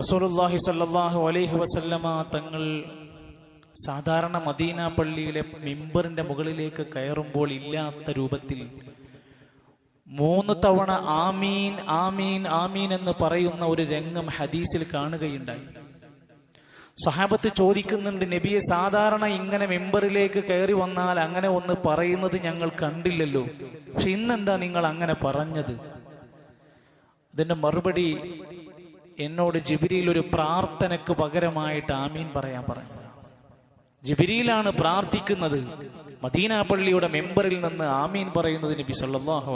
റസൂലുള്ളാഹി സല്ലല്ലാഹു അലൈഹി വസല്ലമ തങ്ങൾ സാധാരണ മദീന പള്ളിയിലെ മിമ്പറിന്റെ മുകളിലേക്ക് കയറുമ്പോൾ ഇല്ലാത്ത രൂപത്തിൽ മൂന്ന് തവണ ആമീൻ ആമീൻ ആമീൻ എന്ന് പറയുന്ന ഒരു രംഗം ഹദീസിൽ കാണുകയുണ്ടായി. സഹാബത്ത് ചോദിക്കുന്നുണ്ട് നബിയെ സാധാരണ ഇങ്ങനെ മെമ്പറിലേക്ക് കയറി വന്നാൽ അങ്ങനെ ഒന്ന് പറയുന്നത് ഞങ്ങൾ കണ്ടില്ലല്ലോ. പക്ഷെ ഇന്നെന്താ നിങ്ങൾ അങ്ങനെ പറഞ്ഞത്? ഇതിന്റെ മറുപടി എന്നോട് ജിബിരിയിൽ ഒരു പ്രാർത്ഥനക്ക് പകരമായിട്ട് ആമീൻ പറയാൻ പറഞ്ഞു. ജിബിരിയിലാണ് പ്രാർത്ഥിക്കുന്നത്. മദീന പള്ളിയുടെ മെമ്പറിൽ നിന്ന് ആമീൻ പറയുന്നത് നബി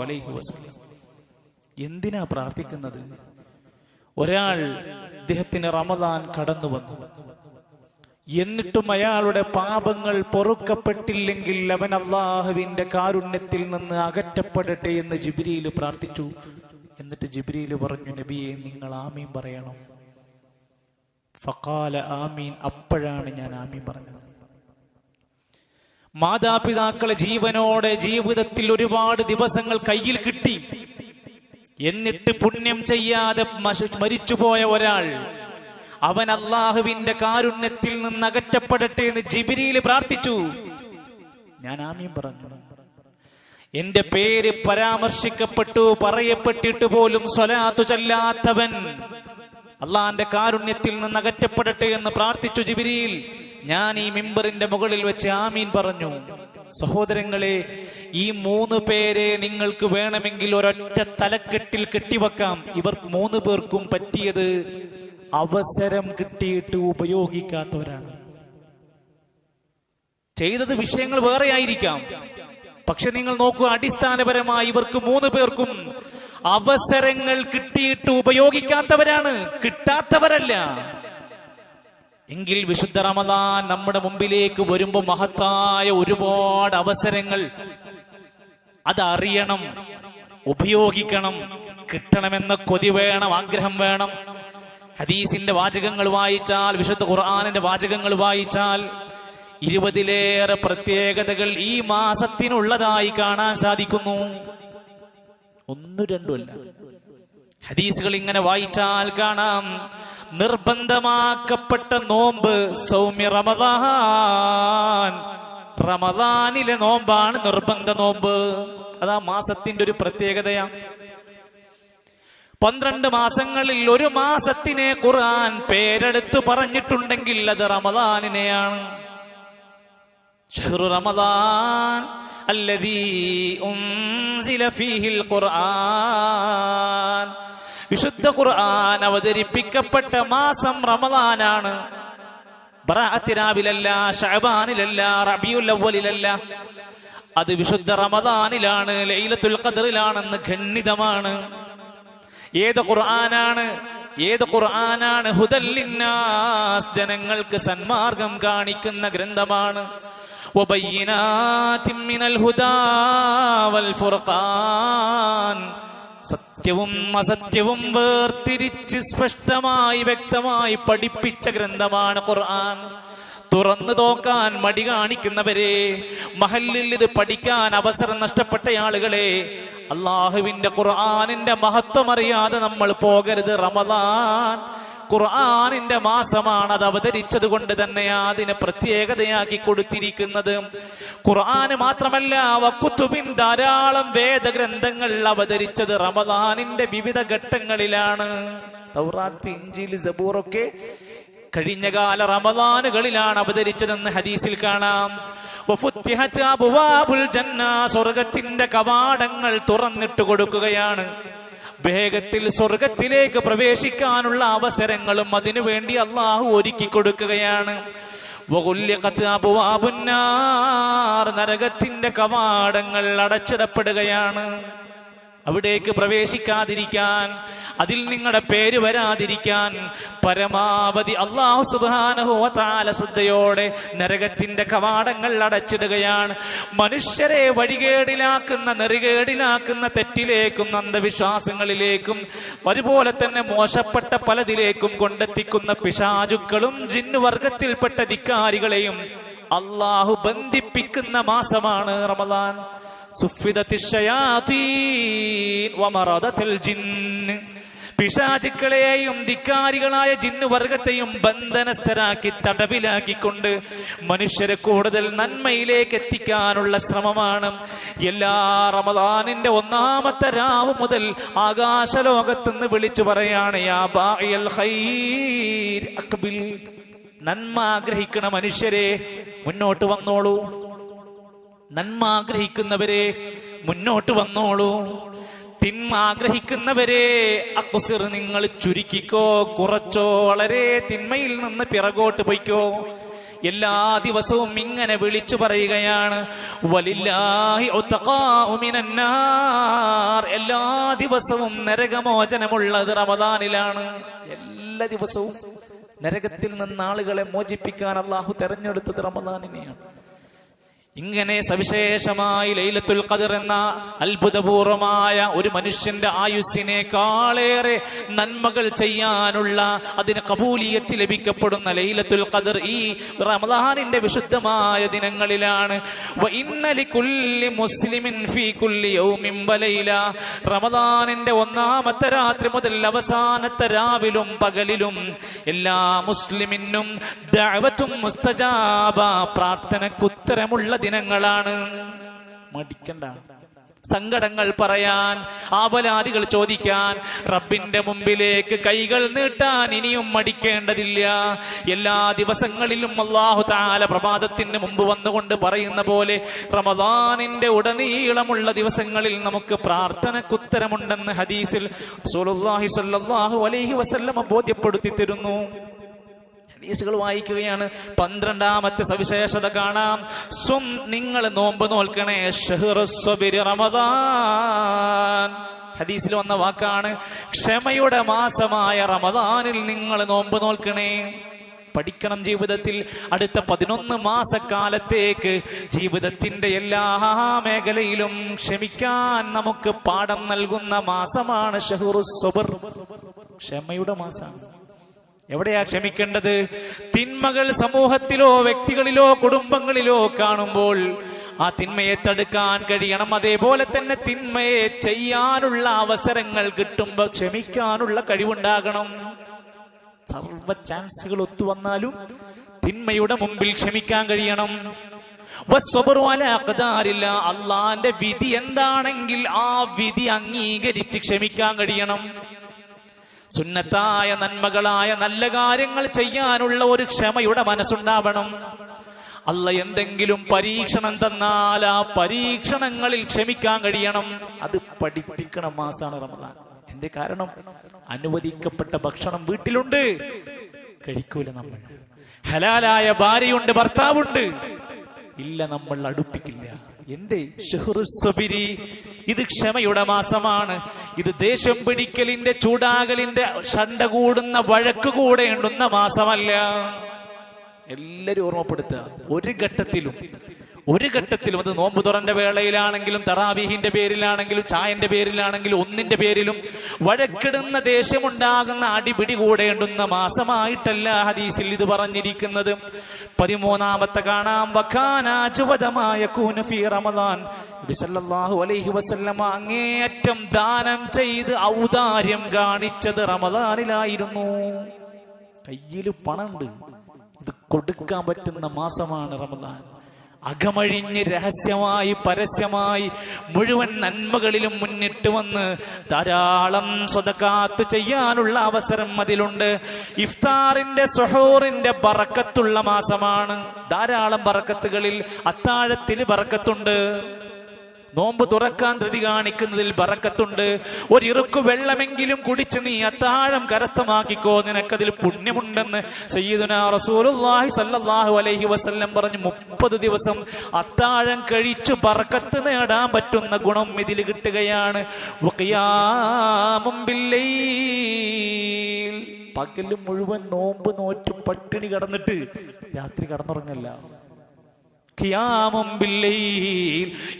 അലൈഹി വസല്ലം. എന്തിനാ പ്രാർത്ഥിക്കുന്നത്? ഒരാൾ ഇദ്ദേഹത്തിന് റമദാൻ കടന്നു വന്നു. എന്നിട്ടും അയാളുടെ പാപങ്ങൾ പൊറുക്കപ്പെട്ടില്ലെങ്കിൽ അവൻ അള്ളാഹുവിന്റെ കാരുണ്യത്തിൽ നിന്ന് അകറ്റപ്പെടട്ടെ എന്ന് ജിബിരിയിൽ പ്രാർത്ഥിച്ചു. എന്നിട്ട് ജിബ്രീൽ പറഞ്ഞു നബിയെ നിങ്ങൾ ആമീൻ പറയണം. ഫക്കാല ആമീൻ. അപ്പോഴാണ് ഞാൻ ആമീൻ പറഞ്ഞത്. മാതാപിതാക്കളെ ജീവനോടെ ജീവിതത്തിൽ ഒരുപാട് ദിവസങ്ങൾ കയ്യിൽ കിട്ടി. എന്നിട്ട് പുണ്യം ചെയ്യാതെ മരിച്ചുപോയ ഒരാൾ അവൻ അള്ളാഹുവിന്റെ കാരുണ്യത്തിൽ നിന്ന് അകറ്റപ്പെടട്ടെ എന്ന് ജിബിരിയിൽ പ്രാർത്ഥിച്ചു. ഞാൻ ആമീൻ പറഞ്ഞു. എന്റെ പേര് പരാമർശിക്കപ്പെട്ടു പറയപ്പെട്ടിട്ട് പോലും സ്വലാത്തു ചൊല്ലാത്തവൻ. അള്ളാന്റെ കാരുണ്യത്തിൽ നിന്ന് അകറ്റപ്പെടട്ടെ എന്ന് പ്രാർത്ഥിച്ചു ജിബിരിയിൽ. ഞാൻ ഈ മിമ്പറിന്റെ മുകളിൽ വെച്ച് ആമീൻ പറഞ്ഞു. സഹോദരങ്ങളെ ഈ മൂന്ന് പേരെ നിങ്ങൾക്ക് വേണമെങ്കിൽ ഒരൊറ്റ തലക്കെട്ടിൽ കെട്ടിവെക്കാം. ഇവർ മൂന്ന് പേർക്കും പറ്റിയത് അവസരം കിട്ടിയിട്ട് ഉപയോഗിക്കാത്തവരാണ്. ചെയ്തത് വിഷയങ്ങൾ വേറെ ആയിരിക്കാം പക്ഷെ നിങ്ങൾ നോക്കുക അടിസ്ഥാനപരമായി ഇവർക്ക് മൂന്ന് പേർക്കും അവസരങ്ങൾ കിട്ടിയിട്ട് ഉപയോഗിക്കാത്തവരാണ്. കിട്ടാത്തവരല്ല. എങ്കിൽ വിശുദ്ധ റമദാൻ നമ്മുടെ മുമ്പിലേക്ക് വരുമ്പോൾ മഹത്തായ ഒരുപാട് അവസരങ്ങൾ. അതറിയണം ഉപയോഗിക്കണം കിട്ടണമെന്ന കൊതി വേണം ആഗ്രഹം വേണം. ഹദീസിന്റെ വാചകങ്ങൾ വായിച്ചാൽ വിശുദ്ധ ഖുർആാനിന്റെ വാചകങ്ങൾ വായിച്ചാൽ ഇരുപതിലേറെ പ്രത്യേകതകൾ ഈ മാസത്തിനുള്ളതായി കാണാൻ സാധിക്കുന്നു. ഒന്നു രണ്ടുമല്ല ഹദീസുകൾ ഇങ്ങനെ വായിച്ചാൽ കാണാം. നിർബന്ധമാക്കപ്പെട്ട നോമ്പ് സൗമ്യ റമദാൻ. റമദാനിലെ നോമ്പാണ് നിർബന്ധ നോമ്പ്. അതാ മാസത്തിന്റെ ഒരു പ്രത്യേകതയാണ് പന്ത്രണ്ട് മാസങ്ങളിൽ ഒരു മാസത്തിനെ ഖുർആൻ പേരെടുത്ത് പറഞ്ഞിട്ടുണ്ടെങ്കിൽ അത് റമദാനിനെയാണ്. ഷഹ്റു റമദാൻ അല്ലദീ ഉൻസില ഫീഹിൽ ഖുർആൻ. വിശുദ്ധ ഖുർആൻ അവതരിപ്പിക്കപ്പെട്ട മാസം റമദാനാണ്. ബറാഅത്തിനാവിലല്ല ഷഅബാനിലല്ല റബിയുൽ അവ്വലിലല്ല അത് വിശുദ്ധ റമദാനിലാണ് ലൈലത്തുൽ ഖദറിലാണെന്ന് ഖണ്ഡിതമാണ്. ഏത് ഖുർആനാണ്? ഏത് ഖുർആനാണ്? ഹുദല്ലിന്നാസ് ജനങ്ങൾക്ക് സന്മാർഗം കാണിക്കുന്ന ഗ്രന്ഥമാണ്. സത്യവും അസത്യവും വേർതിരിച്ച് സ്പഷ്ടമായി വ്യക്തമായി പഠിപ്പിച്ച ഗ്രന്ഥമാണ് ഖുർആൻ. തുറന്നു നോക്കാൻ മടി കാണിക്കുന്നവരെ മഹല്ലിൽ ഇത് പഠിക്കാൻ അവസരം നഷ്ടപ്പെട്ട ആളുകളെ അള്ളാഹുവിന്റെ ഖുർആാനിന്റെ മഹത്വം അറിയാതെ നമ്മൾ പോകരുത് റമദാൻ. ഖുർആാനിന്റെ മാസമാണ് അത് അവതരിച്ചത് കൊണ്ട് തന്നെ അതിനെ പ്രത്യേകതയാക്കി കൊടുത്തിരിക്കുന്നത്. ഖുർആന് മാത്രമല്ല വക്കുത്തുബിൻ ധാരാളം വേദഗ്രന്ഥങ്ങൾ അവതരിച്ചത് റമദാനിന്റെ വിവിധ ഘട്ടങ്ങളിലാണ്. തൗറാത്ത് ഇഞ്ചിൽ സബൂറൊക്കെ കഴിഞ്ഞകാല റമദാനുകളിലാണ് അവതരിച്ചതെന്ന് ഹദീസിൽ കാണാം. സ്വർഗത്തിന്റെ കവാടങ്ങൾ തുറന്നിട്ട് കൊടുക്കുകയാണ്. വേഗത്തിൽ സ്വർഗത്തിലേക്ക് പ്രവേശിക്കാനുള്ള അവസരങ്ങളും അതിനുവേണ്ടി അള്ളാഹു ഒരുക്കി കൊടുക്കുകയാണ്. നരകത്തിന്റെ കവാടങ്ങൾ അടച്ചിടപ്പെടുകയാണ്. അവിടേക്ക് പ്രവേശിക്കാതിരിക്കാൻ അതിൽ നിങ്ങളുടെ പേര് വരാതിരിക്കാൻ പരമാവധി അള്ളാഹു സുബാനഹുവത്താല ശ്രദ്ധയോടെ നരകത്തിന്റെ കവാടങ്ങൾ അടച്ചിടുകയാണ്. മനുഷ്യരെ വഴികേടിലാക്കുന്ന നെറികേടിലാക്കുന്ന തെറ്റിലേക്കും അന്ധവിശ്വാസങ്ങളിലേക്കും അതുപോലെ തന്നെ മോശപ്പെട്ട പലതിലേക്കും കൊണ്ടെത്തിക്കുന്ന പിശാചുക്കളും ജിന്നുവർഗത്തിൽപ്പെട്ട ധിക്കാരികളെയും അള്ളാഹു ബന്ധിപ്പിക്കുന്ന മാസമാണ് റമദാൻ. പിശാചുക്കളെയും ധിക്കാരികളായ ജിന്നുവർഗത്തെയും ബന്ധനസ്ഥരാക്കി തടവിലാക്കിക്കൊണ്ട് മനുഷ്യരെ കൂടുതൽ നന്മയിലേക്ക് എത്തിക്കാനുള്ള ശ്രമമാണ്. എല്ലാ റമദാനിന്റെ ഒന്നാമത്തെ രാവ് മുതൽ ആകാശലോകത്തുനിന്ന് വിളിച്ചു പറയാണ് നന്മ ആഗ്രഹിക്കണ മനുഷ്യരെ മുന്നോട്ട് വന്നോളൂ. നന്മ ആഗ്രഹിക്കുന്നവരെ മുന്നോട്ട് വന്നോളൂ. തിന്മ ആഗ്രഹിക്കുന്നവരെ അക്കുസിർ നിങ്ങൾ ചുരുക്കിക്കോ കുറച്ചോ വളരെ തിന്മയിൽ നിന്ന് പിറകോട്ട് പൊയ്ക്കോ. എല്ലാ ദിവസവും ഇങ്ങനെ വിളിച്ചു പറയുകയാണ്. എല്ലാ ദിവസവും നരകമോചനമുള്ളത് റമദാനിലാണ്. എല്ലാ ദിവസവും നരകത്തിൽ നിന്ന് ആളുകളെ മോചിപ്പിക്കാൻ അള്ളാഹു തെരഞ്ഞെടുത്തത് റമദാനിനെയാണ്. ഇങ്ങനെ സവിശേഷമായി ലൈലത്തുൽ ഖദർ എന്ന അത്ഭുതപൂർവമായ ഒരു മനുഷ്യന്റെ ആയുസ്സിനേക്കാളേറെ നന്മകൾ ചെയ്യാനുള്ള അതിന് കബൂലിയത്ത് ലഭിക്കപ്പെടുന്ന ലൈലത്തുൽ ഖദർ ഈ റമദാനിന്റെ വിശുദ്ധമായ ദിനങ്ങളിലാണ്. മുസ്ലിമിൻ ഫീ കുല്ലി യൗമിൻ വലൈല. റമദാനിന്റെ ഒന്നാമത്തെ രാത്രി മുതൽ അവസാനത്തെ രാവിലും പകലിലും എല്ലാ മുസ്ലിമിനും ദഅവത്തും മുസ്തജാബ പ്രാർത്ഥനക്കുത്തരമുള്ള ദിനങ്ങളാണ്. മടിക്കണ്ട. സങ്കടങ്ങൾ പറയാൻ ആപലാദികൾ ചോദിക്കാൻ റബ്ബിന്റെ മുമ്പിലേക്ക് കൈകൾ നീട്ടാൻ ഇനിയും മടിക്കേണ്ടതില്ല. എല്ലാ ദിവസങ്ങളിലും അള്ളാഹു താല പ്രഭാതത്തിന് മുമ്പ് വന്നുകൊണ്ട് പറയുന്ന പോലെ റമദാനിന്റെ ഉടനീളമുള്ള ദിവസങ്ങളിൽ നമുക്ക് പ്രാർത്ഥനക്കുത്തരമുണ്ടെന്ന് ഹദീസിൽ സ്വല്ലല്ലാഹു അലൈഹി വസല്ലമ ബോധ്യപ്പെടുത്തി തരുന്നു. ഹദീസുകൾ വായിക്കുകയാണ്. പന്ത്രണ്ടാമത്തെ സവിശേഷത കാണാം. സ്വം നിങ്ങൾ നോമ്പ് നോൽക്കണേ. റമദാൻ. ഹദീസിൽ വന്ന വാക്കാണ്. ക്ഷമയുടെ മാസമായ റമദാനിൽ നിങ്ങൾ നോമ്പ് നോൽക്കണേ. പഠിക്കണം ജീവിതത്തിൽ. അടുത്ത പതിനൊന്ന് മാസക്കാലത്തേക്ക് ജീവിതത്തിന്റെ എല്ലാ മേഖലയിലും ക്ഷമിക്കാൻ നമുക്ക് പാഠം നൽകുന്ന മാസമാണ് ഷഹുറു സബർ ക്ഷമയുടെ മാസമാണ്. എവിടെയാ ക്ഷമിക്കേണ്ടത്? തിന്മകൾ സമൂഹത്തിലോ വ്യക്തികളിലോ കുടുംബങ്ങളിലോ കാണുമ്പോൾ ആ തിന്മയെ തടുക്കാൻ കഴിയണം. അതേപോലെ തന്നെ തിന്മയെ ചെയ്യാനുള്ള അവസരങ്ങൾ കിട്ടുമ്പോ ക്ഷമിക്കാനുള്ള കഴിവുണ്ടാകണം. സർവ ചാൻസുകൾ ഒത്തു വന്നാലും തിന്മയുടെ മുമ്പിൽ ക്ഷമിക്കാൻ കഴിയണം. അള്ളാന്റെ വിധി എന്താണെങ്കിൽ ആ വിധി അംഗീകരിച്ച് ക്ഷമിക്കാൻ കഴിയണം. സുന്നത്തായ നന്മകളായ നല്ല കാര്യങ്ങൾ ചെയ്യാനുള്ള ഒരു ക്ഷമയുടെ മനസ്സുണ്ടാവണം. അല്ല എന്തെങ്കിലും പരീക്ഷണം തന്നാൽ ആ പരീക്ഷണങ്ങളിൽ ക്ഷമിക്കാൻ കഴിയണം. അത് പഠിപ്പിക്കണ മാസാണ് റമദാൻ. എന്റെ കാരണം? അനുവദിക്കപ്പെട്ട ഭക്ഷണം വീട്ടിലുണ്ട്. കഴിക്കൂല നമ്മൾ. ഹലാലായ ഭാര്യയുണ്ട് ഭർത്താവുണ്ട്. ഇല്ല നമ്മൾ അടുപ്പിക്കില്ല. എന്തേ? ഇത് ക്ഷമയുടെ മാസമാണ്. ഇത് ദേഷ്യം പിടിക്കലിന്റെ ചൂടാകലിന്റെ ഷണ്ട കൂടുന്ന വഴക്ക് കൂടെ ഉണ്ടുന്ന മാസമല്ല. എല്ലാരും ഓർമ്മപ്പെടുത്തുക. ഒരു ഘട്ടത്തിലും ഒരു ഘട്ടത്തിലും അത് നോമ്പ് തുറന്റെ വേളയിലാണെങ്കിലും തറാവീഹിന്റെ പേരിലാണെങ്കിലും ചായന്റെ പേരിലാണെങ്കിലും ഒന്നിന്റെ പേരിലും വഴക്കിടുന്ന ദേഷ്യമുണ്ടാകുന്ന അടിപിടി കൂടേണ്ടുന്ന മാസമായിട്ടല്ല ഹദീസിൽ ഇത് പറഞ്ഞിരിക്കുന്നത്. പതിമൂന്നാമത്തെ കാണാം. കൂനഫി റമദാൻ. അലൈഹി അങ്ങേയറ്റം ദാനം ചെയ്ത് ഔദാര്യം കാണിച്ചത് റമദാനിലായിരുന്നു. കയ്യിൽ പണമുണ്ട്. ഇത് കൊടുക്കാൻ പറ്റുന്ന മാസമാണ് റമദാൻ. അകമഴിഞ്ഞ് രഹസ്യമായി പരസ്യമായി മുഴുവൻ നന്മകളിലും മുന്നിട്ട് വന്ന് ധാരാളം സ്വതക്കാത്ത് ചെയ്യാനുള്ള അവസരം അതിലുണ്ട്. ഇഫ്താറിന്റെ സൊഹോറിന്റെ ബറക്കത്തുള്ള മാസമാണ്. ധാരാളം ബറക്കത്തുകളിൽ അത്താഴത്തിൽ ബറക്കത്തുണ്ട്. നോമ്പ് തുറക്കാൻ ധൃതി കാണിക്കുന്നതിൽ പറക്കത്തുണ്ട് ഒരു ഇറുക്കു വെള്ളമെങ്കിലും കുടിച്ച് നീ അത്താഴം കരസ്ഥമാക്കിക്കോ. നിനക്കതിൽ പുണ്യമുണ്ടെന്ന് സയ്യിദുന റസൂലുള്ളാഹി സ്വല്ലല്ലാഹു അലൈഹി വസല്ലം പറഞ്ഞു. മുപ്പത് ദിവസം അത്താഴം കഴിച്ചു പറക്കത്ത് നേടാൻ പറ്റുന്ന ഗുണം ഇതിൽ കിട്ടുകയാണ്. പകലും മുഴുവൻ നോമ്പ് നോറ്റ് പട്ടിണി കടന്നിട്ട് രാത്രി കടന്നുറങ്ങല്ല.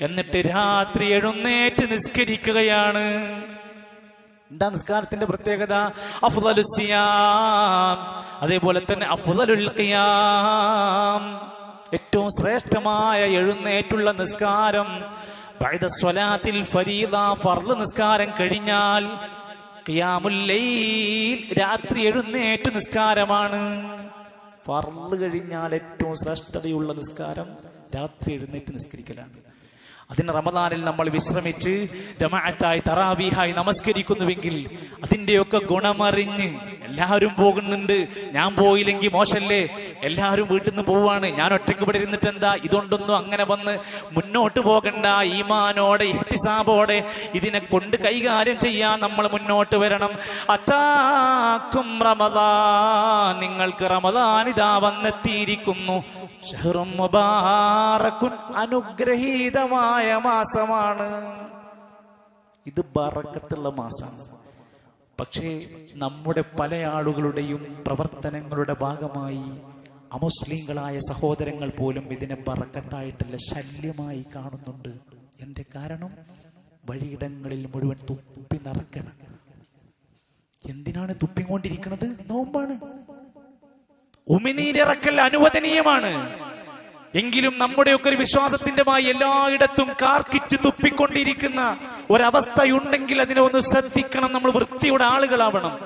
എന്നിട്ട് രാത്രി എഴുന്നേറ്റ് നിസ്കരിക്കുകയാണ്. എന്താ നിസ്കാരത്തിന്റെ പ്രത്യേകത? അഫ്ദലുസിയാം അതേപോലെ തന്നെ അഫ്ദലുൽ ഖിയാം ഏറ്റവും ശ്രേഷ്ഠമായ എഴുന്നേറ്റുള്ള നിസ്കാരം. സ്വലാത്തിൽ ഫരീദ ഫർൾ നിസ്കാരം കഴിഞ്ഞാൽ രാത്രി എഴുന്നേറ്റ് നിസ്കാരമാണ്. ഫർൾ കഴിഞ്ഞാൽ ഏറ്റവും ശ്രേഷ്ഠതയുള്ള നിസ്കാരം രാത്രി എഴുന്നേറ്റ് നിസ്കരിക്കലാണ്. അതിന് റമദാനിൽ നമ്മൾ വിശ്രമിച്ച് ജമാഅത്തായി തറാവീഹായി നമസ്കരിക്കുന്നുവെങ്കിൽ അതിന്റെയൊക്കെ ഗുണമറിഞ്ഞ് എല്ലാവരും പോകുന്നുണ്ട്. ഞാൻ പോയില്ലെങ്കിൽ മോശല്ലേ? എല്ലാവരും വീട്ടിൽ നിന്ന് പോവാണ്. ഞാൻ ഒറ്റയ്ക്ക് ഇവിടെ ഇരുന്നിട്ട് എന്താ ഇതുകൊണ്ടൊന്നും അങ്ങനെ വന്ന് മുന്നോട്ട് പോകണ്ട. ഈമാനോടെ ഇഹ്തിസാബോടെ ഇതിനെ കൊണ്ട് കൈകാര്യം ചെയ്യാൻ നമ്മൾ മുന്നോട്ട് വരണം. അത്താക്കും റമദാൻ. നിങ്ങൾക്ക് റമദാൻ ഇതാ വന്നെത്തിയിരിക്കുന്നു. അനുഗ്രഹീതമായ മാസമാണ്. ഇത് ബറക്കത്തുള്ള മാസമാണ് പക്ഷേ നമ്മുടെ പല ആളുകളുടെയും പ്രവർത്തനങ്ങളുടെ ഭാഗമായി അമുസ്ലിങ്ങളായ സഹോദരങ്ങൾ പോലും ഇതിനെ പറക്കത്തായിട്ടല്ല ശല്യമായി കാണുന്നുണ്ട്. എന്റെ കാരണം? വഴിയിടങ്ങളിൽ മുഴുവൻ തുപ്പി നിറക്കണം എന്തിനാണ് തുപ്പിക്കൊണ്ടിരിക്കുന്നത്? നോമ്പാണ്. ഉമിനീരിറക്കൽ അനുവദനീയമാണ്. എങ്കിലും നമ്മുടെയൊക്കെ ഒരു വിശ്വാസത്തിന്റെ മായി എല്ലായിടത്തും കാർക്കിച്ച് തുപ്പിക്കൊണ്ടിരിക്കുന്ന ഒരവസ്ഥയുണ്ടെങ്കിൽ അതിനെ ഒന്ന് ശ്രദ്ധിക്കണം. നമ്മൾ വൃത്തിയുടെ ആളുകളാവണം.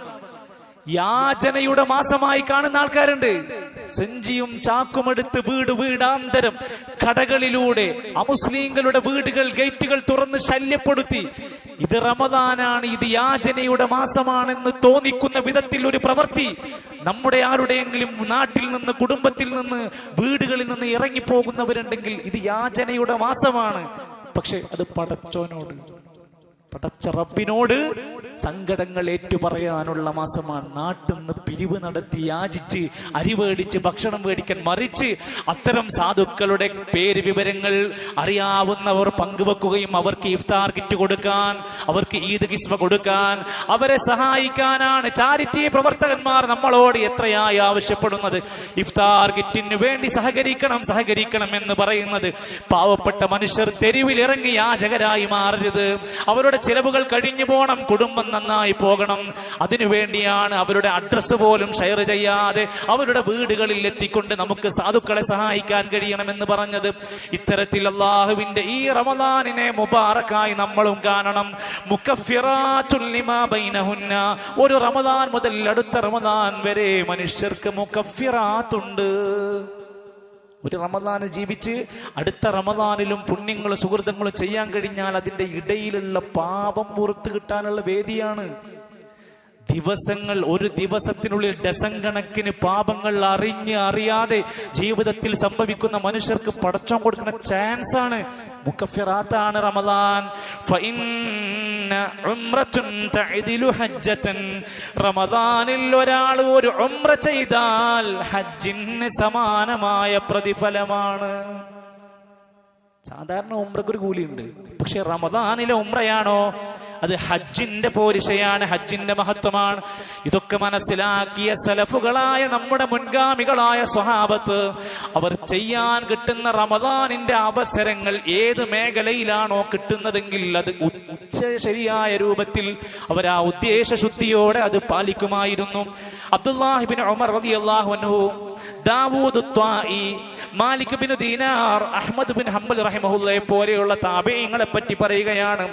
യാചനയുടെ മാസമായി കാണുന്ന ആൾക്കാരുണ്ട്. സെഞ്ചിയും ചാക്കുമെടുത്ത് വീട് വീടാന്തരം കടകളിലൂടെ അമുസ്ലിങ്ങളുടെ വീടുകൾ ഗേറ്റുകൾ തുറന്ന് ശല്യപ്പെടുത്തി. ഇത് റമദാനാണ് ഇത് യാചനയുടെ മാസമാണെന്ന് തോന്നിക്കുന്ന വിധത്തിൽ ഒരു പ്രവൃത്തി. നമ്മുടെ ആരുടെയെങ്കിലും നാട്ടിൽ നിന്ന് കുടുംബത്തിൽ നിന്ന് വീടുകളിൽ നിന്ന് ഇറങ്ങിപ്പോകുന്നവരുണ്ടെങ്കിൽ ഇത് യാചനയുടെ മാസമാണ്. പക്ഷെ അത് പടച്ചോനോട് പടച്ച റബ്ബിനോട് സങ്കടങ്ങൾ ഏറ്റുപറയാനുള്ള മാസമാണ്. നാട്ടിൽ നിന്ന് പിരിവ് നടത്തി യാചിച്ച് അരി മേടിച്ച് ഭക്ഷണം മേടിക്കാൻ മറിച്ച് അത്തരം സാധുക്കളുടെ പേര് വിവരങ്ങൾ അറിയാവുന്നവർ പങ്കുവെക്കുകയും അവർക്ക് ഇഫ്താർ കിറ്റ് കൊടുക്കാൻ അവർക്ക് ഈദ് കിസ്മ കൊടുക്കാൻ അവരെ സഹായിക്കാനാണ് ചാരിറ്റി പ്രവർത്തകന്മാർ നമ്മളോട് എത്രയായി ആവശ്യപ്പെടുന്നത്. ഇഫ്താർ കിറ്റിന് വേണ്ടി സഹകരിക്കണം സഹകരിക്കണം എന്ന് പറയുന്നത് പാവപ്പെട്ട മനുഷ്യർ തെരുവിൽ ഇറങ്ങി യാചകരായി മാറരുത്. അവരുടെ ചിലവുകൾ കഴിഞ്ഞു പോകണം. കുടുംബം നന്നായി പോകണം. അതിനുവേണ്ടിയാണ് അവരുടെ അഡ്രസ്സ് പോലും ഷെയർ ചെയ്യാതെ അവരുടെ വീടുകളിൽ എത്തിക്കൊണ്ട് നമുക്ക് സാധുക്കളെ സഹായിക്കാൻ കഴിയണമെന്ന് പറഞ്ഞത്. ഇത്തരത്തിൽ അള്ളാഹുവിന്റെ ഈ റമദാനിനെ മുബാറക്കായി നമ്മളും കാണണം. ഒരു റമദാൻ മുതൽ അടുത്ത റമദാൻ വരെ മനുഷ്യർക്ക് മുക്കഫിറാത്തുണ്ട് ഒരു റമദാന് ജീവിച്ച് അടുത്ത റമദാനിലും പുണ്യങ്ങളും സുഹൃതങ്ങളും ചെയ്യാൻ കഴിഞ്ഞാൽ അതിന്റെ ഇടയിലുള്ള പാപം പുറത്തു കിട്ടാനുള്ള വേദിയാണ്. ദിവസങ്ങൾ ഒരു ദിവസത്തിനുള്ളിൽ ഡസൻ പാപങ്ങൾ അറിഞ്ഞ് അറിയാതെ ജീവിതത്തിൽ സംഭവിക്കുന്ന മനുഷ്യർക്ക് പടച്ചം കൊടുക്കുന്ന ചാൻസ് ആണ് മുക്കഫിറാത്താണ് റമദാൻ റമദാനിൽ ഒരാൾ ഒരു ഉംറ ചെയ്താൽ ഹജ്ജിന് സമാനമായ പ്രതിഫലമാണ്. സാധാരണ ഉംറക്കൊരു കൂലിയുണ്ട്. പക്ഷെ റമദാനിലെ ഉംറയാണോ? അത് ഹജ്ജിന്റെ പോരിശയാണ് ഹജ്ജിന്റെ മഹത്വമാണ്. ഇതൊക്കെ മനസ്സിലാക്കിയ സലഫുകളായ നമ്മുടെ മുൻഗാമികളായ സ്വഹാബത്ത് അവർ ചെയ്യാൻ കിട്ടുന്ന റമദാനിന്റെ അവസരങ്ങൾ ഏത് മേഖലയിലാണോ കിട്ടുന്നതെങ്കിൽ അത് ഉച്ച ശരിയായ രൂപത്തിൽ അവർ ആ ഉദ്ദേശ ശുദ്ധിയോടെ അത് പാലിക്കുമായിരുന്നു. അബ്ദുല്ലാഹിബിൻ ഉമർ റളിയല്ലാഹു അൻഹു Dawud Malik bin Dinar Ahmad bin Hanbal റഹിമഹുല്ലയെ പോലെയുള്ള താബിഈങ്ങളെ പറ്റി പറയുകയാണ്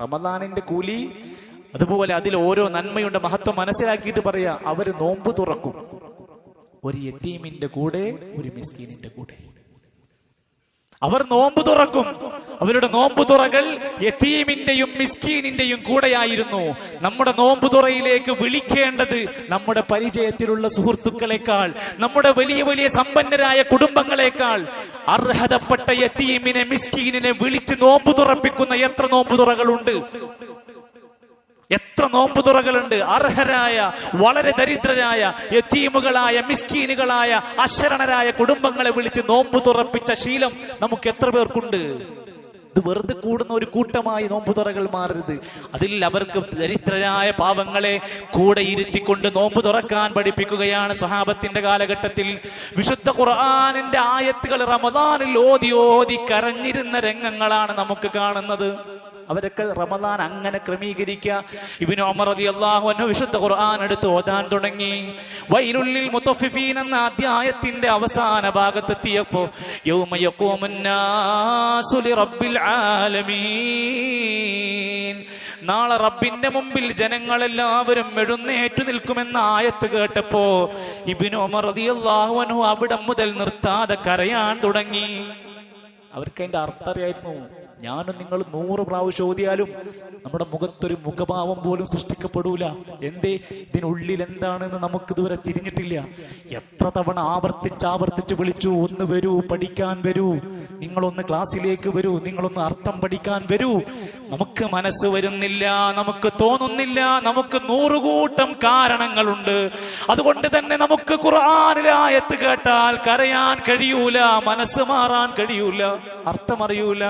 റമദാനിന്റെ കൂലി അതുപോലെ അതിൽ ഓരോ നന്മയുടെ മഹത്വം മനസ്സിലാക്കിയിട്ട് പറയാ അവർ നോമ്പ് തുറക്കും. ഒരു യത്തീമിന്റെ കൂടെ ഒരു മിസ്കീനിന്റെ കൂടെ. അവർ നോമ്പ് തുറക്കും. അവരുടെ നോമ്പ് തുറകൾ യത്തീമിന്റെയും മിസ്കീനിന്റെയും കൂടെയായിരുന്നു. നമ്മുടെ നോമ്പ് തുറയിലേക്ക് വിളിക്കേണ്ടത് നമ്മുടെ പരിചയത്തിലുള്ള സുഹൃത്തുക്കളെക്കാൾ നമ്മുടെ വലിയ വലിയ സമ്പന്നരായ കുടുംബങ്ങളെക്കാൾ. അർഹതപ്പെട്ട യത്തീമിനെ മിസ്കീനിനെ വിളിച്ച് നോമ്പ് തുറപ്പിക്കുന്ന എത്ര നോമ്പ് തുറകളുണ്ട്? എത്ര നോമ്പ് തുറകളുണ്ട്. അർഹരായ വളരെ ദരിദ്രരായ യത്തീമുകളായ മിസ്കീനുകളായ അശരണരായ കുടുംബങ്ങളെ വിളിച്ച് നോമ്പ് തുറപ്പിച്ച ശീലം നമുക്ക് എത്ര പേർക്കുണ്ട്? ഇത് വെറുതെ കൂടുന്ന ഒരു കൂട്ടമായി നോമ്പുതുറകൾ മാറരുത്. അതിൽ അവർക്ക് ദരിദ്രരായ പാവങ്ങളെ കൂടെ ഇരുത്തിക്കൊണ്ട് നോമ്പ് തുറക്കാൻ പഠിപ്പിക്കുകയാണ് സഹാബത്തിന്റെ കാലഘട്ടത്തിൽ. വിശുദ്ധ ഖുർആാനിന്റെ ആയത്തുകൾ റമദാനിൽ ഓതി ഓതി കരഞ്ഞിരുന്ന രംഗങ്ങളാണ് നമുക്ക് കാണുന്നത്. അവരൊക്കെ റമദാൻ അങ്ങനെ ക്രമീകരിക്കുക ഇബിന് ഉമർ അള്ളാഹു അൻഹു വിശുദ്ധ ഖുർആൻ എടുത്ത് ഓതാൻ തുടങ്ങി. വൈരുള്ളിൽ മുത്തഫിഫീൻ എന്ന അധ്യായത്തിന്റെ അവസാന ഭാഗത്തെത്തിയപ്പോ നാളെ റബ്ബിന്റെ മുമ്പിൽ ജനങ്ങളെല്ലാവരും എഴുന്നേറ്റു നിൽക്കുമെന്ന ആയത്ത് കേട്ടപ്പോ ഇബിന് ഒമർ റളിയല്ലാഹു അൻഹു അവിടം മുതൽ നിർത്താതെ കരയാൻ തുടങ്ങി. അവർക്ക് അതിന്റെ അർത്ഥം അറിയായിരുന്നു ഞാനും നിങ്ങൾ നൂറ് പ്രാവശ്യം ഓതിയാലും നമ്മുടെ മുഖത്തൊരു മുഖഭാവം പോലും സൃഷ്ടിക്കപ്പെടൂല. എന്തേ? ഇതിനുള്ളിൽ എന്താണെന്ന് നമുക്ക് ഇതുവരെ തിരിഞ്ഞിട്ടില്ല. എത്ര തവണ ആവർത്തിച്ച് ആവർത്തിച്ച് വിളിച്ചു ഒന്ന് വരൂ പഠിക്കാൻ വരൂ. നിങ്ങളൊന്ന് ക്ലാസ്സിലേക്ക് വരൂ. നിങ്ങളൊന്ന് അർത്ഥം പഠിക്കാൻ വരൂ. നമുക്ക് മനസ്സ് വരുന്നില്ല നമുക്ക് തോന്നുന്നില്ല നമുക്ക് നൂറുകൂട്ടം കാരണങ്ങളുണ്ട്. അതുകൊണ്ട് തന്നെ നമുക്ക് ഖുർആാനിലായത്ത് കേട്ടാൽ കരയാൻ കഴിയൂല മനസ്സ് മാറാൻ കഴിയൂല അർത്ഥം അറിയൂല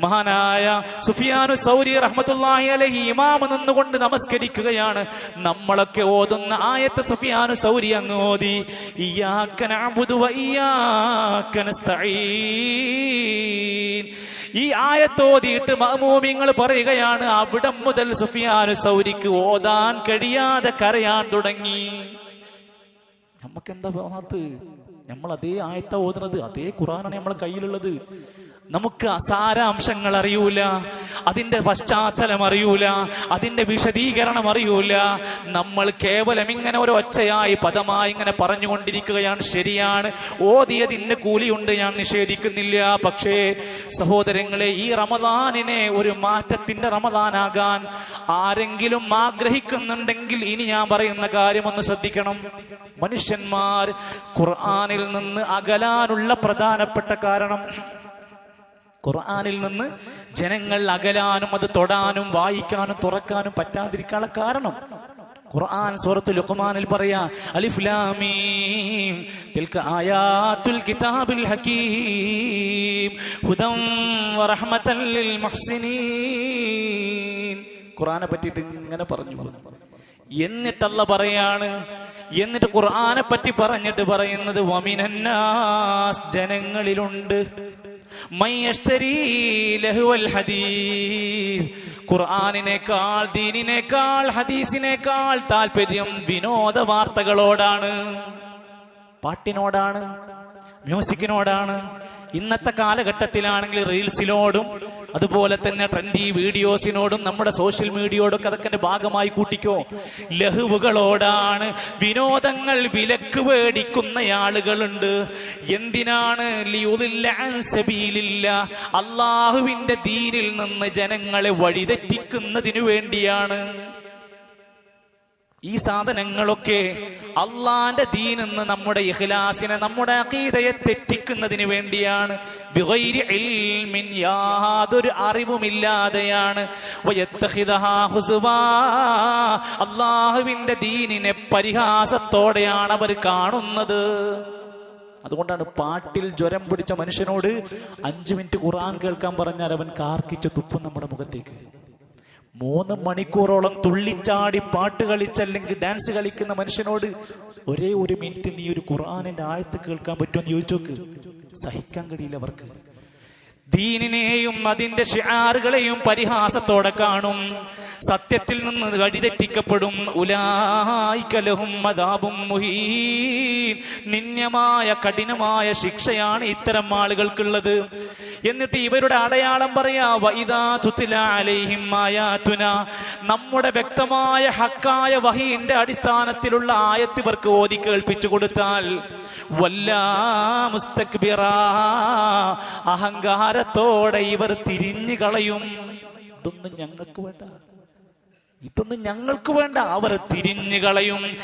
മഹാനായ സുഫിയാനു സൗരി റഹ്മത്തുള്ളാഹി അലൈഹി ഇമാമ നിന്നുകൊണ്ട് നമസ്കരിക്കുകയാണ്. നമ്മളൊക്കെ ഓതുന്ന ആയത്ത് സുഫിയാനു സൗരി അങ്ങ് ഓതി. ഈ ആയത്തോതിയിട്ട് മഹമൂമിങ്ങൾ പറയുകയാണ് അവിടം മുതൽ സുഫിയാനു സൗരിക്ക് ഓതാൻ കഴിയാതെ കരയാൻ തുടങ്ങി. നമുക്കെന്താ തോന്നാത്ത് നമ്മൾ അതേ ആയത്ത ഓതുന്നത് അതേ ഖുറാനാണ് നമ്മളെ കയ്യിലുള്ളത്. നമുക്ക് സാരാംശങ്ങൾ അറിയൂല. അതിന്റെ പശ്ചാത്തലം അറിയൂല. അതിന്റെ വിശദീകരണം അറിയൂല. നമ്മൾ കേവലം ഇങ്ങനെ ഒരു ഒച്ചയായി പദമായി ഇങ്ങനെ പറഞ്ഞുകൊണ്ടിരിക്കുകയാണ്. ശരിയാണ്. ഓതിയതിന് കൂലിയുണ്ട് ഞാൻ നിഷേധിക്കുന്നില്ല. പക്ഷേ സഹോദരങ്ങളെ ഈ റമദാനിനെ ഒരു മാറ്റത്തിന്റെ റമദാനാകാൻ ആരെങ്കിലും ആഗ്രഹിക്കുന്നുണ്ടെങ്കിൽ ഇനി ഞാൻ പറയുന്ന കാര്യം ഒന്ന് ശ്രദ്ധിക്കണം. മനുഷ്യന്മാർ ഖുർആാനിൽ നിന്ന് അകലാനുള്ള പ്രധാനപ്പെട്ട കാരണം ഖുർആനിൽ നിന്ന് ജനങ്ങൾ അകലാനും അത് തൊടാനും വായിക്കാനും തുറക്കാനും പറ്റാതിരിക്കാനുള്ള കാരണം. ഖുർആൻ സൂറത്ത് ലുഖ്മാനിൽ പറയാ അലിഫ് ലാം മീം തിൽക ആയാത്തുൽ കിതാബിൽ ഹകീം ഹുദം വറഹ്മതൻ ലിൽ ഖുർആനെ പറ്റിയിട്ട് ഇങ്ങനെ പറഞ്ഞു. എന്നിട്ടല്ല പറയാണ് എന്നിട്ട് ഖുർആനെ പറ്റി പറഞ്ഞിട്ട് പറയുന്നത് വമിനന്നാസ് ജനങ്ങളിലുണ്ട്. ഖുർആനിനേക്കാൾ ദീനിനേക്കാൾ ഹദീസിനേക്കാൾ താല്പര്യം വിനോദ വാർത്തകളോടാണ്. പാട്ടിനോടാണ് മ്യൂസിക്കിനോടാണ്. ഇന്നത്തെ കാലഘട്ടത്തിലാണെങ്കിൽ റീൽസിനോടും അതുപോലെ തന്നെ ട്രെൻഡി വീഡിയോസിനോടും നമ്മുടെ സോഷ്യൽ മീഡിയയോടൊക്കെ അതൊക്കെ ഭാഗമായി കൂട്ടിക്കോ. ലഹുവുകളോടാണ് വിനോദങ്ങൾ വിലക്ക് മേടിക്കുന്ന ആളുകളുണ്ട് എന്തിനാണ് അള്ളാഹുവിന്റെ ദീനിൽ നിന്ന് ജനങ്ങളെ വഴിതെറ്റിക്കുന്നതിനു വേണ്ടിയാണ്. ഈ സാധനങ്ങളൊക്കെ അള്ളാന്റെ ദീനെന്ന് നമ്മുടെ ഇഖ്ലാസിനെ നമ്മുടെ അഖീദയെ തെറ്റിക്കുന്നതിന് വേണ്ടിയാണ്. യാതൊരു അറിവുമില്ലാതെയാണ്. അള്ളാഹുവിന്റെ ദീനിനെ പരിഹാസത്തോടെയാണ് അവർ കാണുന്നത്. അതുകൊണ്ടാണ് പാട്ടിൽ ജ്വരം പിടിച്ച മനുഷ്യനോട് അഞ്ചു മിനിറ്റ് ഖുറാൻ കേൾക്കാൻ പറഞ്ഞാൽ അവൻ കാർക്കിച്ച് തുപ്പും നമ്മുടെ മുഖത്തേക്ക്. മൂന്ന് മണിക്കൂറോളം തുള്ളിച്ചാടി പാട്ട് കളിച്ചല്ലെങ്കിൽ ഡാൻസ് കളിക്കുന്ന മനുഷ്യനോട് ഒരേ ഒരു മിനിറ്റ് നീ ഒരു ഖുറാനിന്റെ ആഴത്ത് കേൾക്കാൻ പറ്റുമെന്ന് ചോദിച്ചു നോക്ക്. സഹിക്കാൻ കഴിയില്ല അവർക്ക്. ദീനിനെയും അതിന്റെ ഷിയാറുകളെയും പരിഹാസത്തോടെ കാണും. സത്യത്തിൽ നിന്ന് വഴിതെറ്റിക്കപ്പെടും. ഉലായിക്കലഹും മദാബും മുഹീൻ. നിന്യമായ കഠിനമായ ശിക്ഷയാണ് ഇത്തരം ആളുകൾക്കുള്ളത്. എന്നിട്ട് ഇവരുടെ അടയാളം പറയാ നമ്മുടെ വ്യക്തമായ ഹക്കായ വഹീന്റെ അടിസ്ഥാനത്തിലുള്ള ആയത്ത് ഇവർക്ക് ഓതി കേൾപ്പിച്ചു കൊടുത്താൽ വല്ല മുസ്തക്ബിറ. അഹങ്കാരത്തോടെ ഇവർ തിരിഞ്ഞു കളയും. ഇതൊന്നും ഞങ്ങൾക്ക് വേണ്ട. ഇതൊന്നും ഞങ്ങൾക്ക് വേണ്ട. അവർ തിരിഞ്ഞു കളയും.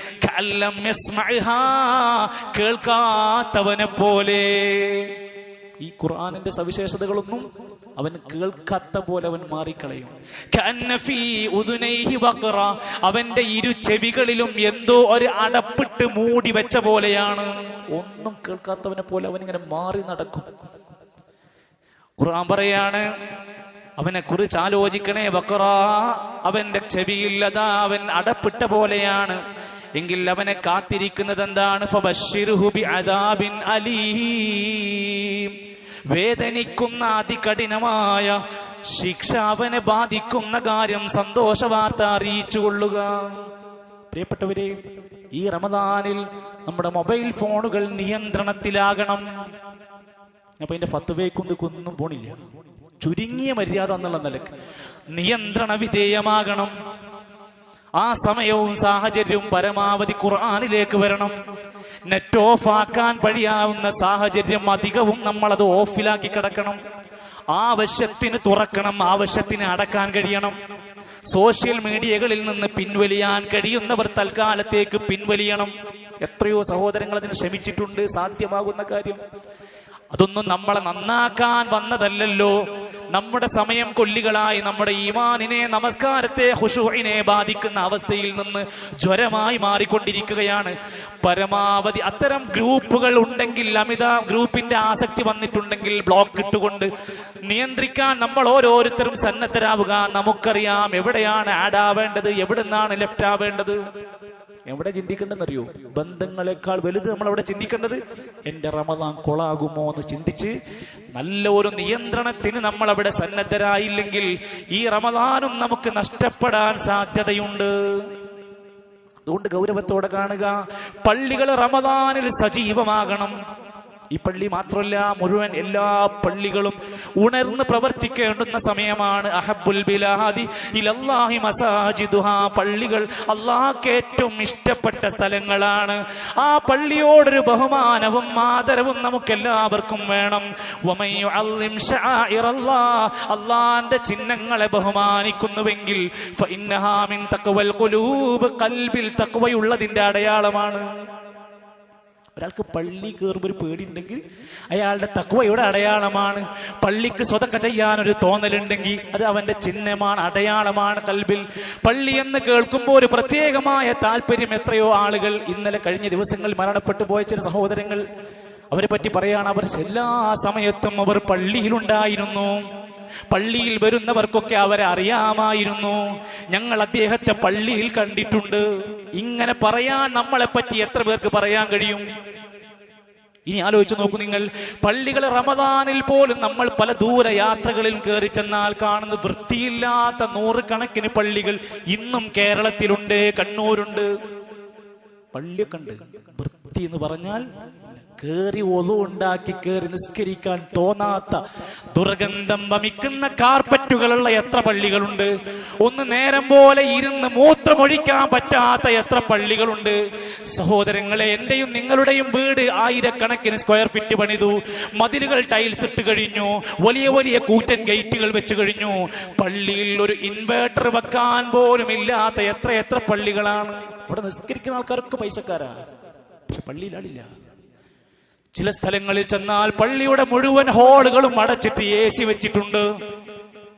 കേൾക്കാത്തവനെ പോലെ. ഈ ഖുർആാനിന്റെ സവിശേഷതകളൊന്നും അവൻ കേൾക്കാത്ത പോലെ അവൻ മാറിക്കളയും. അവന്റെ ഇരു ചെവികളിലും എന്തോ ഒരു അടപ്പിട്ട് മൂടി വെച്ച പോലെയാണ്. ഒന്നും കേൾക്കാത്തവനെ പോലെ അവൻ ഇങ്ങനെ മാറി നടക്കും. ഖുർആൻ പറയാണ് അവനെ കുറിച്ച് ആലോചിക്കണേ ബക്കറ അവന്റെ ചെവിയിൽ അതാ അവൻ അടപ്പിട്ട പോലെയാണ്. എങ്കിൽ അവനെ കാത്തിരിക്കുന്നത് എന്താണ് അലീം. വേദനിക്കുന്ന അതികഠിനമായ ശിക്ഷ അവനെ ബാധിക്കുന്ന കാര്യം സന്തോഷ വാർത്ത അറിയിച്ചു കൊള്ളുക പ്രിയപ്പെട്ടവരെ ഈ റമദാനിൽ നമ്മുടെ മൊബൈൽ ഫോണുകൾ നിയന്ത്രണത്തിലാകണം. അപ്പൊ അതിന്റെ കൊന്നും പോണില്ല. ചുരുങ്ങിയ മര്യാദ എന്നുള്ള നിലയ്ക്ക് നിയന്ത്രണ വിധേയമാകണം. ആ സമയവും സാഹചര്യവും പരമാവധി ഖുർആാനിലേക്ക് വരണം. നെറ്റ് ഓഫ് ആക്കാൻ കഴിയാവുന്ന സാഹചര്യം അധികവും നമ്മളത് ഓഫിലാക്കി കിടക്കണം. ആവശ്യത്തിന് തുറക്കണം ആവശ്യത്തിന് അടക്കാൻ കഴിയണം. സോഷ്യൽ മീഡിയകളിൽ നിന്ന് പിൻവലിയാൻ കഴിയുന്നവർ തൽക്കാലത്തേക്ക് പിൻവലിയണം. എത്രയോ സഹോദരങ്ങൾ അതിന് ശ്രമിച്ചിട്ടുണ്ട് സാധ്യമാകുന്ന കാര്യം. അതൊന്നും നമ്മളെ നന്നാക്കാൻ വന്നതല്ലല്ലോ. നമ്മുടെ സമയം കൊല്ലികളായി നമ്മുടെ ഈമാനിനെ നമസ്കാരത്തെ ഹുഷുവിനെ ബാധിക്കുന്ന അവസ്ഥയിൽ നിന്ന് ജ്വരമായി മാറിക്കൊണ്ടിരിക്കുകയാണ്. പരമാവധി അത്തരം ഗ്രൂപ്പുകൾ ഉണ്ടെങ്കിൽ അമിത ഗ്രൂപ്പിന്റെ ആസക്തി വന്നിട്ടുണ്ടെങ്കിൽ ബ്ലോക്ക് ഇട്ടുകൊണ്ട് നിയന്ത്രിക്കാൻ നമ്മൾ ഓരോരുത്തരും സന്നദ്ധരാവുക. നമുക്കറിയാം എവിടെയാണ് ആഡ് ആവേണ്ടത് എവിടെ നിന്നാണ് ലെഫ്റ്റ് ആവേണ്ടത്. എവിടെ ചിന്തിക്കേണ്ടെന്നറിയോ? ബന്ധങ്ങളെക്കാൾ വലുത് നമ്മൾ അവിടെ ചിന്തിക്കേണ്ടത്? എന്റെ റമദാൻ കൊളാകുമോ എന്ന് ചിന്തിച്ച് നല്ല ഒരു നിയന്ത്രണത്തിന് നമ്മൾ അവിടെ സന്നദ്ധരായില്ലെങ്കിൽ ഈ റമദാനും നമുക്ക് നഷ്ടപ്പെടാൻ സാധ്യതയുണ്ട്. അതുകൊണ്ട് ഗൗരവത്തോടെ കാണുക. പള്ളികൾ റമദാനിൽ സജീവമാകണം. ഈ പള്ളി മാത്രമല്ല മുഴുവൻ എല്ലാ പള്ളികളും ഉണർന്ന് പ്രവർത്തിക്കേണ്ടുന്ന സമയമാണ്. അഹബുൽ ബിലാദി ഇലല്ലാഹി മസാജിദുഹ. പള്ളികൾ അള്ളാഹ്ക്ക് ഏറ്റവും ഇഷ്ടപ്പെട്ട സ്ഥലങ്ങളാണ്. ആ പള്ളിയോടൊരു ബഹുമാനവും ആദരവും നമുക്ക് എല്ലാവർക്കും വേണം അള്ളാന്റെ ചിഹ്നങ്ങളെ ബഹുമാനിക്കുന്നുവെങ്കിൽ കൽബിൽ തഖ്വയുള്ളതിന്റെ അടയാളമാണ്. ഒരാൾക്ക് പള്ളി കയറുമ്പോൾ ഒരു പേടിയുണ്ടെങ്കിൽ അയാളുടെ തക്വയുടെ അടയാളമാണ്. പള്ളിക്ക് സ്വതക്ക ചെയ്യാൻ ഒരു തോന്നലുണ്ടെങ്കിൽ അത് അവന്റെ ചിഹ്നമാണ് അടയാളമാണ് കൽബിൽ. പള്ളി എന്ന് കേൾക്കുമ്പോൾ ഒരു പ്രത്യേകമായ താല്പര്യം എത്രയോ ആളുകൾ ഇന്നലെ കഴിഞ്ഞ ദിവസങ്ങളിൽ മരണപ്പെട്ടു പോയ ചില സഹോദരങ്ങൾ അവരെ പറ്റി പറയാണ് അവർ എല്ലാ സമയത്തും അവർ പള്ളിയിലുണ്ടായിരുന്നു പള്ളിയിൽ വരുന്നവർക്കൊക്കെ അവരെ അറിയാമായിരുന്നു. ഞങ്ങൾ അദ്ദേഹത്തെ പള്ളിയിൽ കണ്ടിട്ടുണ്ട്. ഇങ്ങനെ പറയാൻ നമ്മളെ പറ്റി എത്ര പേർക്ക് പറയാൻ കഴിയും? ഇനി ആലോചിച്ച് നോക്കൂ നിങ്ങൾ. പള്ളികൾ റമദാനിൽ പോലും നമ്മൾ പല ദൂര യാത്രകളിൽ കയറി ചെന്നാൽ കാണുന്ന വൃത്തിയില്ലാത്ത നൂറുകണക്കിന് പള്ളികൾ ഇന്നും കേരളത്തിലുണ്ട് കണ്ണൂരുണ്ട്. പള്ളിയൊക്കെ ഉണ്ട്. വൃത്തി എന്ന് പറഞ്ഞാൽ കേറി ഒതു ഉണ്ടാക്കി കേറി നിസ്കരിക്കാൻ തോന്നാത്ത ദുർഗന്ധം വമിക്കുന്ന കാർപ്പറ്റുകളുള്ള എത്ര പള്ളികളുണ്ട്? ഒന്ന് നേരം പോലെ ഇരുന്ന് മൂത്രമൊഴിക്കാൻ പറ്റാത്ത എത്ര പള്ളികളുണ്ട്? സഹോദരങ്ങളെ എന്റെയും നിങ്ങളുടെയും വീട് ആയിരക്കണക്കിന് സ്ക്വയർ ഫീറ്റ് പണിതു. മതിലുകൾ ടൈൽസ് ഇട്ട് കഴിഞ്ഞു. വലിയ വലിയ കൂറ്റൻ ഗേറ്റുകൾ വെച്ച് കഴിഞ്ഞു. പള്ളിയിൽ ഒരു ഇൻവേർട്ടർ വെക്കാൻ പോലും ഇല്ലാത്ത എത്ര എത്ര പള്ളികളാണ്. അവിടെ നിസ്കരിക്കുന്ന ആൾക്കാർക്ക് പൈസക്കാരാ. പക്ഷെ പള്ളിയിൽ ചില സ്ഥലങ്ങളിൽ ചെന്നാൽ പള്ളിയുടെ മുഴുവൻ ഹോളുകളും അടച്ചിട്ട് എ സി വെച്ചിട്ടുണ്ട്.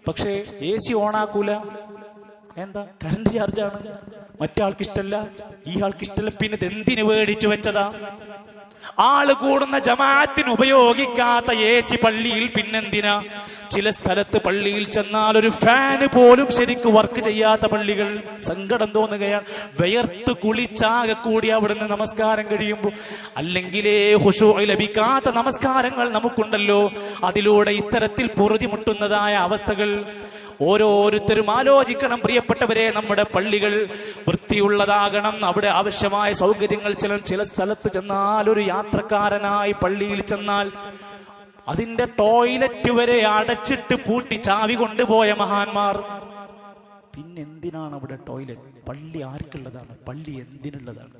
പക്ഷേ എ സി ഓണാക്കൂല. എന്താ? കറണ്ട് ചാർജാണ്. മറ്റേ ആൾക്കിഷ്ടല്ല ഈ ആൾക്കിഷ്ടല്ല പിന്നെ എന്തിനു മേടിച്ചു വെച്ചതാ? ആൾ കൂടുന്ന ജമാഅത്തിന് ഉപയോഗിക്കാത്ത എ സി പള്ളിയിൽ പിന്നെന്തിനാ? ചില സ്ഥലത്ത് പള്ളിയിൽ ചെന്നാൽ ഒരു ഫാന് പോലും ശരിക്ക് വർക്ക് ചെയ്യാത്ത പള്ളികൾ. സങ്കടം തോന്നുകയാണ്. വയർത്ത് കുളിച്ചാകെ കൂടി അവിടുന്ന് നമസ്കാരം കഴിയുമ്പോൾ അല്ലെങ്കിലേ ഹുഷു ലഭിക്കാത്ത നമസ്കാരങ്ങൾ നമുക്കുണ്ടല്ലോ. അതിലൂടെ ഇത്തരത്തിൽ പൊറുതിമുട്ടുന്നതായ അവസ്ഥകൾ ഓരോരുത്തരും ആലോചിക്കണം പ്രിയപ്പെട്ടവരെ നമ്മുടെ പള്ളികൾ വൃത്തിയുള്ളതാകണം. അവിടെ ആവശ്യമായ സൗകര്യങ്ങൾ ചില ചില സ്ഥലത്ത് ചെന്നാൽ ഒരു യാത്രക്കാരനായി പള്ളിയിൽ ചെന്നാൽ അതിന്റെ ടോയ്ലറ്റ് വരെ അടച്ചിട്ട് പൂട്ടി ചാവി കൊണ്ടുപോയ മഹാന്മാർ. പിന്നെന്തിനാണ് അവിടെ ടോയ്ലറ്റ് പള്ളി ആർക്കുള്ളതാണ്? പള്ളി എന്തിനുള്ളതാണ്?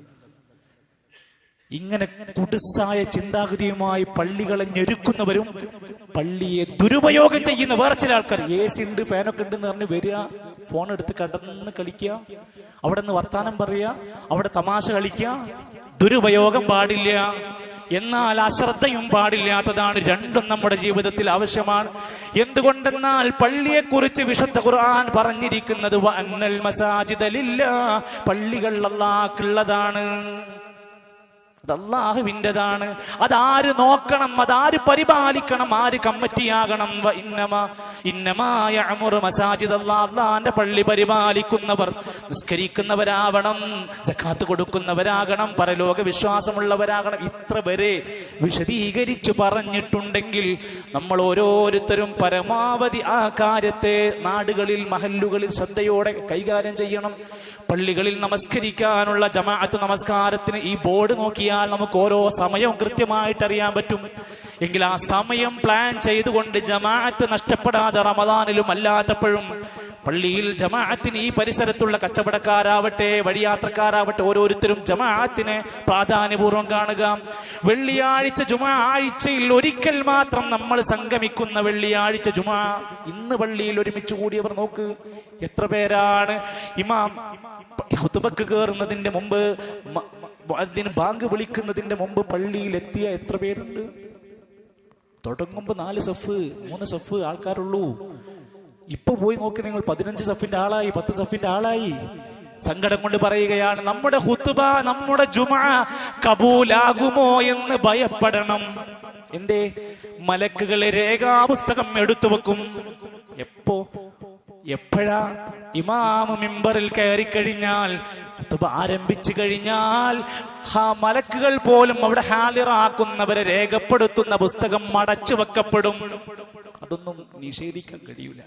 ഇങ്ങനെ കുടുസായ ചിന്താഗതിയുമായി പള്ളികളെ ഞെരുക്കുന്നവരും പള്ളിയെ ദുരുപയോഗം ചെയ്യുന്ന വേറെ ചില ആൾക്കാർ. എ സി ഉണ്ട് ഫാനൊക്കെ ഉണ്ടെന്ന് പറഞ്ഞ് വരിക ഫോൺ എടുത്ത് കടന്ന് കളിക്കുക അവിടെ നിന്ന് വർത്താനം പറയുക അവിടെ തമാശ കളിക്കുക. ദുരുപയോഗം പാടില്ല. എന്നാൽ അശ്രദ്ധയും പാടില്ലാത്തതാണ് രണ്ടും നമ്മുടെ ജീവിതത്തിൽ ആവശ്യമാണ്. എന്തുകൊണ്ടെന്നാൽ പള്ളിയെക്കുറിച്ച് വിശുദ്ധ ഖുർആൻ പറഞ്ഞിരിക്കുന്നത്. പള്ളികൾ അല്ലാഹ്ക്കുള്ളതാണ് അത് അള്ളാഹുവിന്റെതാണ് അതാര് നോക്കണം അതാര് പരിപാലിക്കണം ആര് കമ്മിറ്റിയാകണം. ഇന്നമായ അമുർ മസാജിദ് അള്ളാഹ്ലാന്റെ പള്ളി പരിപാലിക്കുന്നവർ നിസ്കരിക്കുന്നവരാവണം സക്കാത്ത് കൊടുക്കുന്നവരാകണം പരലോക വിശ്വാസമുള്ളവരാകണം. ഇത്ര വരെ വിശദീകരിച്ചു പറഞ്ഞിട്ടുണ്ടെങ്കിൽ നമ്മൾ ഓരോരുത്തരും പരമാവധി ആ കാര്യത്തെ നാടുകളിൽ മഹല്ലുകളിൽ ശ്രദ്ധയോടെ കൈകാര്യം ചെയ്യണം. പള്ളികളിൽ നമസ്കരിക്കാനുള്ള ജമാഅത്ത് നമസ്കാരത്തിന് ഈ ബോർഡ് നോക്കിയാൽ നമുക്ക് ഓരോ സമയവും കൃത്യമായിട്ട് അറിയാൻ പറ്റും. എങ്കിൽ ആ സമയം പ്ലാൻ ചെയ്തുകൊണ്ട് ജമാഅത്ത് നഷ്ടപ്പെടാതെ റമദാനിലും അല്ലാത്തപ്പോഴും പള്ളിയിൽ ജമാഅത്തിന് ഈ പരിസരത്തുള്ള കച്ചവടക്കാരാവട്ടെ വഴിയാത്രക്കാരാവട്ടെ ഓരോരുത്തരും ജമാഅത്തിനെ പ്രാധാന്യപൂർവം കാണുക. വെള്ളിയാഴ്ച ജുമാ ആഴ്ചയിൽ ഒരിക്കൽ മാത്രം നമ്മൾ സംഗമിക്കുന്ന വെള്ളിയാഴ്ച ജുമാ. ഇന്ന് പള്ളിയിൽ ഒരുമിച്ച് കൂടിയവർ നോക്ക് എത്ര പേരാണ്? ഇമാം ഹുതുബക്ക് കയറുന്നതിന്റെ മുമ്പ് അതിന് ബാങ്ക് വിളിക്കുന്നതിന്റെ മുമ്പ് പള്ളിയിൽ എത്തിയ എത്ര പേരുണ്ട്? തുടങ്ങുമ്പോ നാല് സഫ് മൂന്ന് സഫ് ആൾക്കാരുള്ളൂ. ഇപ്പൊ പോയി നോക്കി നിങ്ങൾ പതിനഞ്ച് സഫിന്റെ ആളായി പത്ത് സഫിന്റെ ആളായി. സങ്കടം കൊണ്ട് പറയുകയാണ് നമ്മുടെ ഹുത്തുബ നമ്മുടെ ജുമ കബൂലാകുമോ എന്ന് ഭയപ്പെടണം. എന്തേ? മലക്കുകളെ രേഖാപുസ്തകം എടുത്തു വെക്കും. എപ്പോ? എപ്പോഴാ? ഇമാമ മിമ്പറിൽ കയറി കഴിഞ്ഞാൽ ഖുത്ബ ആരംഭിച്ചു കഴിഞ്ഞാൽ ആ മലക്കുകൾ പോലും അവിടെ ഹാലിറാക്കുന്നവരെ രേഖപ്പെടുത്തുന്ന പുസ്തകം മടച്ചു വെക്കപ്പെടും. അതൊന്നും നിഷേധിക്കാൻ കഴിയൂല.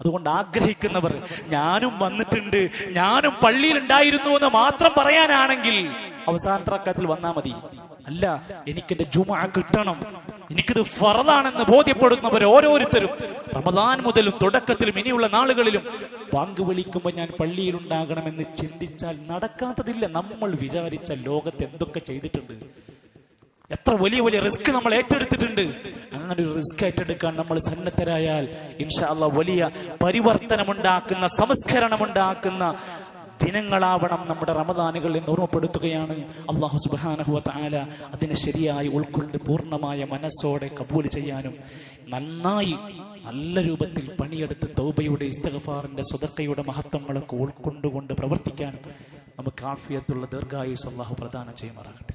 അതുകൊണ്ട് ആഗ്രഹിക്കുന്നവർ ഞാനും വന്നിട്ടുണ്ട് ഞാനും പള്ളിയിൽ ഉണ്ടായിരുന്നു എന്ന് മാത്രം പറയാനാണെങ്കിൽ അവസാനത്തിൽ റക്കത്തിൽ വന്നാ മതി. അല്ല എനിക്കെന്റെ ജുമ കിട്ടണം. എനിക്കിത് ഫറദാണെന്ന് ബോധ്യപ്പെടുന്നവർ ഓരോരുത്തരും റമദാൻ മുതലും തുടക്കത്തിലും ഇനിയുള്ള നാളുകളിലും പങ്ക് വിളിക്കുമ്പോൾ ഞാൻ പള്ളിയിൽ ഉണ്ടാകണമെന്ന് ചിന്തിച്ചാൽ നടക്കാത്തതില്ല. നമ്മൾ വിചാരിച്ച ലോകത്ത് എന്തൊക്കെ ചെയ്തിട്ടുണ്ട്? എത്ര വലിയ വലിയ റിസ്ക് നമ്മൾ ഏറ്റെടുത്തിട്ടുണ്ട്. അങ്ങനെ ഒരു റിസ്ക് ഏറ്റെടുക്കാൻ നമ്മൾ സന്നദ്ധരായാൽ ഇൻഷാല്ല വലിയ പരിവർത്തനമുണ്ടാക്കുന്ന സംസ്കരണമുണ്ടാക്കുന്ന ദിനങ്ങളാവണം നമ്മുടെ റമദാനുകൾ എന്ന് ഓർമ്മപ്പെടുത്തുകയാണ്. അള്ളാഹു സുബാനഹുവ താല അതിനെ ശരിയായി ഉൾക്കൊണ്ട് പൂർണമായ മനസ്സോടെ കബൂൽ ചെയ്യാനും നന്നായി നല്ല രൂപത്തിൽ പണിയെടുത്ത് തൗബയുടെ ഇസ്തഗഫാറിന്റെ സ്വതക്കയുടെ മഹത്വങ്ങളൊക്കെ ഉൾക്കൊണ്ടുകൊണ്ട് പ്രവർത്തിക്കാനും നമുക്ക് ആഫിയത്തുള്ള ദീർഘായുസ് അള്ളാഹു പ്രദാനം ചെയ്യുമാറാകട്ടെ.